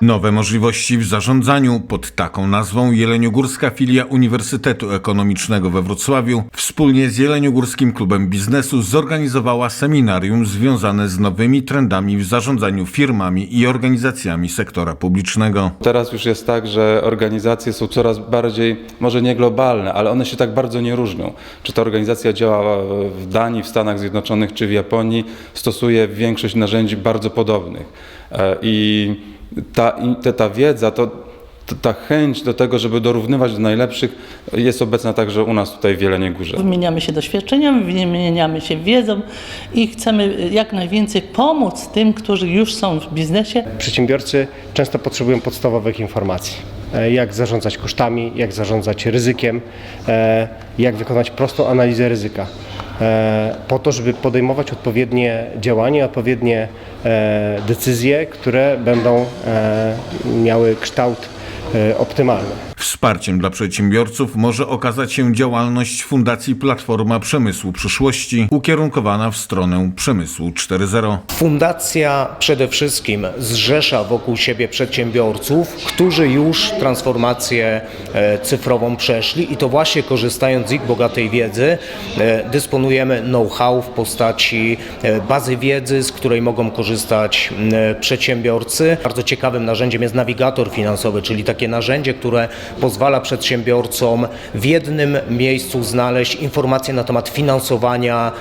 Nowe możliwości w zarządzaniu pod taką nazwą Jeleniogórska filia Uniwersytetu Ekonomicznego we Wrocławiu wspólnie z Jeleniogórskim Klubem Biznesu zorganizowała seminarium związane z nowymi trendami w zarządzaniu firmami i organizacjami sektora publicznego. Teraz już jest tak, że organizacje są coraz bardziej, może nie globalne, ale one się tak bardzo nie różnią. Czy ta organizacja działa w Danii, w Stanach Zjednoczonych, czy w Japonii, stosuje większość narzędzi bardzo podobnych. E, I ta, ta, ta wiedza, to, to, ta chęć do tego, żeby dorównywać do najlepszych, jest obecna także u nas tutaj w Jeleniej Górze. Wymieniamy się doświadczeniami, wymieniamy się wiedzą i chcemy jak najwięcej pomóc tym, którzy już są w biznesie. Przedsiębiorcy często potrzebują podstawowych informacji. E, Jak zarządzać kosztami, jak zarządzać ryzykiem, e, jak wykonać prostą analizę ryzyka. Po to, żeby podejmować odpowiednie działania, odpowiednie e, decyzje, które będą e, miały kształt e, optymalny. Wsparciem dla przedsiębiorców może okazać się działalność Fundacji Platforma Przemysłu Przyszłości ukierunkowana w stronę przemysłu 4.0. Fundacja przede wszystkim zrzesza wokół siebie przedsiębiorców, którzy już transformację e, cyfrową przeszli i to właśnie korzystając z ich bogatej wiedzy e, dysponujemy know-how w postaci bazy wiedzy, z której mogą korzystać przedsiębiorcy. Bardzo ciekawym narzędziem jest nawigator finansowy, czyli takie narzędzie, które pozwala przedsiębiorcom w jednym miejscu znaleźć informacje na temat finansowania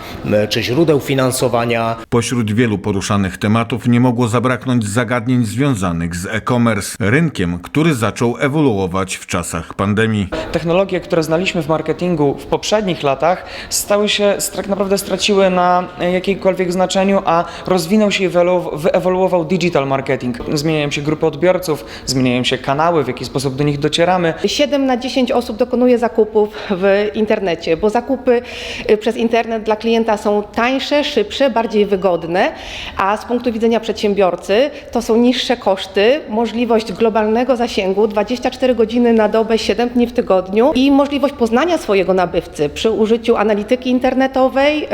czy źródeł finansowania, Pośród wielu poruszanych tematów nie mogło zabraknąć zagadnień związanych z e-commerce, rynkiem, który zaczął ewoluować w czasach pandemii. technologie, które znaliśmy w marketingu w poprzednich latach, stały się, tak naprawdę straciły na jakimkolwiek znaczeniu, a rozwinął się i wyewolu- wyewoluował digital marketing. Zmieniają się grupy odbiorców, zmieniają się kanały, w jaki sposób do nich docieramy. 7 na 10 osób dokonuje zakupów w internecie, bo zakupy y, przez internet dla klienta są tańsze, szybsze, bardziej wygodne, a z punktu widzenia przedsiębiorcy to są niższe koszty, możliwość globalnego zasięgu 24 godziny na dobę, 7 dni w tygodniu i możliwość poznania swojego nabywcy przy użyciu analityki internetowej. y,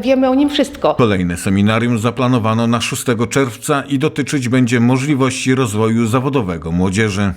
Wiemy o nim wszystko. Kolejne seminarium zaplanowano na 6 czerwca i dotyczyć będzie możliwości rozwoju zawodowego młodzieży.